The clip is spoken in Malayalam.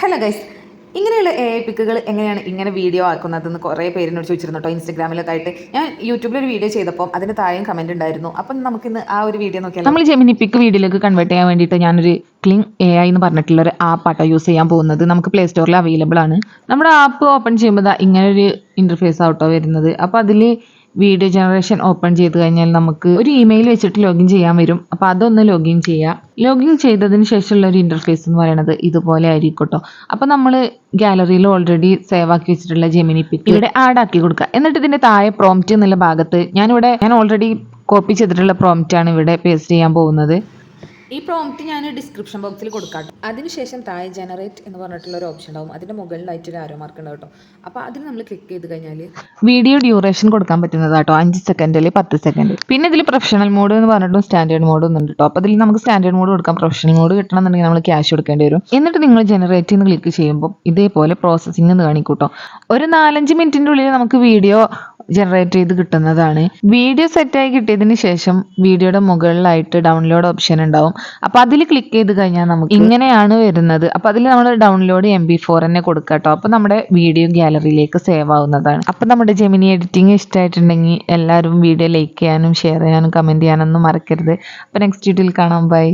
ഹലോ ഗൈസ് ഇങ്ങനെയുള്ള എ ഐ പിക്കുകൾ എങ്ങനെയാണ് ഇങ്ങനെ വീഡിയോ ആക്കുന്നതെന്ന് കുറേ പേരിനോട് ചോദിച്ചിരുന്നു കേട്ടോ ഇൻസ്റ്റാഗ്രാമിലൊക്കെ ആയിട്ട് ഞാൻ യൂട്യൂബിൽ ഒരു വീഡിയോ ചെയ്തപ്പോൾ അതിന് താഴെയും കമന്റ് ഉണ്ടായിരുന്നു. അപ്പം നമുക്കിന്ന് ആ ഒരു വീഡിയോ നോക്കിയാൽ നമ്മൾ ജെമിനി പിക്ക് വീഡിയോയിലേക്ക് കൺവേർട്ട് ചെയ്യാൻ വേണ്ടിയിട്ട് ഞാനൊരു ക്ലിങ് എ ഐ എന്ന് പറഞ്ഞിട്ടുള്ള ഒരു ആപ്പാട്ടോ യൂസ് ചെയ്യാൻ പോകുന്നത്. നമുക്ക് പ്ലേ സ്റ്റോറിൽ അവൈലബിൾ ആണ്. നമ്മുടെ ആപ്പ് ഓപ്പൺ ചെയ്യുമ്പോൾ ഇങ്ങനെ ഒരു ഇന്റർഫേസ് ആട്ടോ വരുന്നത്. അപ്പോൾ അതിൽ വീഡിയോ ജനറേഷൻ ഓപ്പൺ ചെയ്ത് കഴിഞ്ഞാൽ നമുക്ക് ഒരു ഇമെയിൽ വെച്ചിട്ട് ലോഗിൻ ചെയ്യാൻ വരും. അപ്പോൾ അതൊന്ന് ലോഗിൻ ചെയ്യാം. ലോഗിൻ ചെയ്തതിന് ശേഷമുള്ള ഒരു ഇന്റർഫേസ് എന്ന് പറയുന്നത് ഇതുപോലെ ആയിരിക്കും കേട്ടോ അപ്പോൾ നമ്മൾ ഗാലറിയിൽ ഓൾറെഡി സേവ് ആക്കി വെച്ചിട്ടുള്ള ജെമിനി പിക്ക് ഇവിടെ ആഡ് ആക്കി കൊടുക്കുക. എന്നിട്ട് ഇതിന്റെ താഴെ പ്രോംപ്റ്റ് എന്നുള്ള ഭാഗത്ത് ഞാനിവിടെ ഞാൻ ഓൾറെഡി കോപ്പി ചെയ്തിട്ടുള്ള പ്രോംപ്റ്റ് ആണ് ഇവിടെ പേസ്റ്റ് ചെയ്യാൻ പോകുന്നത്. ഈ പ്രോംപ്റ്റ് ഞാൻ ഡിസ്ക്രിപ്ഷൻ ബോക്സിൽ കൊടുക്കാം കേട്ടോ അതിനുശേഷം താഴെ ജനറേറ്റ് എന്ന് പറഞ്ഞിട്ടുള്ള ഒരു ഓപ്ഷൻ ഉണ്ടാവും. അതിന്റെ മുകളിലായിട്ട് ഒരു ആരോ മാർക്ക് ഉണ്ടാവും കേട്ടോ. അപ്പോൾ അതിൽ നമ്മൾ ക്ലിക്ക് ചെയ്ത് കഴിഞ്ഞാൽ വീഡിയോ ഡ്യൂറേഷൻ കൊടുക്കാൻ പറ്റുന്നത് കേട്ടോ അഞ്ച് സെക്കൻഡ് അല്ലെങ്കിൽ പത്ത് സെക്കൻഡ് പിന്നെ ഇതിൽ പ്രൊഫഷണൽ മോഡ് എന്ന് പറഞ്ഞിട്ടും സ്റ്റാൻഡേർഡ് മോഡ് ഒന്നുണ്ട് കേട്ടോ. അപ്പോൾ അതിൽ നമുക്ക് സ്റ്റാൻഡേർഡ് മോഡ് കൊടുക്കാം. പ്രൊഫഷണൽ മോഡ് കിട്ടണമെന്നുണ്ടെങ്കിൽ നമ്മൾ ക്യാഷ് കൊടുക്കേണ്ടി വരും. എന്നിട്ട് നിങ്ങൾ ജനറേറ്റ് എന്ന് ക്ലിക്ക് ചെയ്യുമ്പോൾ ഇതേപോലെ പ്രോസസ്സിംഗ് എന്ന് കാണിക്കൂട്ടോ ഒരു നാലഞ്ച് മിനിറ്റിന്റെ ഉള്ളിൽ നമുക്ക് വീഡിയോ ജനറേറ്റ് ചെയ്ത് കിട്ടുന്നതാണ്. വീഡിയോ സെറ്റായി കിട്ടിയതിന് ശേഷം വീഡിയോയുടെ മുകളിലായിട്ട് ഡൗൺലോഡ് ഓപ്ഷൻ ഉണ്ടാവും. അപ്പോൾ അതിൽ ക്ലിക്ക് ചെയ്ത് കഴിഞ്ഞാൽ നമുക്ക് ഇങ്ങനെയാണ് വരുന്നത്. അപ്പോൾ അതിൽ നമ്മൾ ഡൗൺലോഡ് എം ബി ഫോർ തന്നെ കൊടുക്കുക കേട്ടോ അപ്പോൾ നമ്മുടെ വീഡിയോ ഗ്യാലറിയിലേക്ക് സേവ് ആവുന്നതാണ്. അപ്പോൾ നമ്മുടെ ജെമിനി എഡിറ്റിംഗ് ഇഷ്ടമായിട്ടുണ്ടെങ്കിൽ എല്ലാവരും വീഡിയോ ലൈക്ക് ചെയ്യാനും ഷെയർ ചെയ്യാനും കമന്റ് ചെയ്യാനൊന്നും മറക്കരുത്. അപ്പോൾ നെക്സ്റ്റ് വീഡിയോയിൽ കാണാം. ബൈ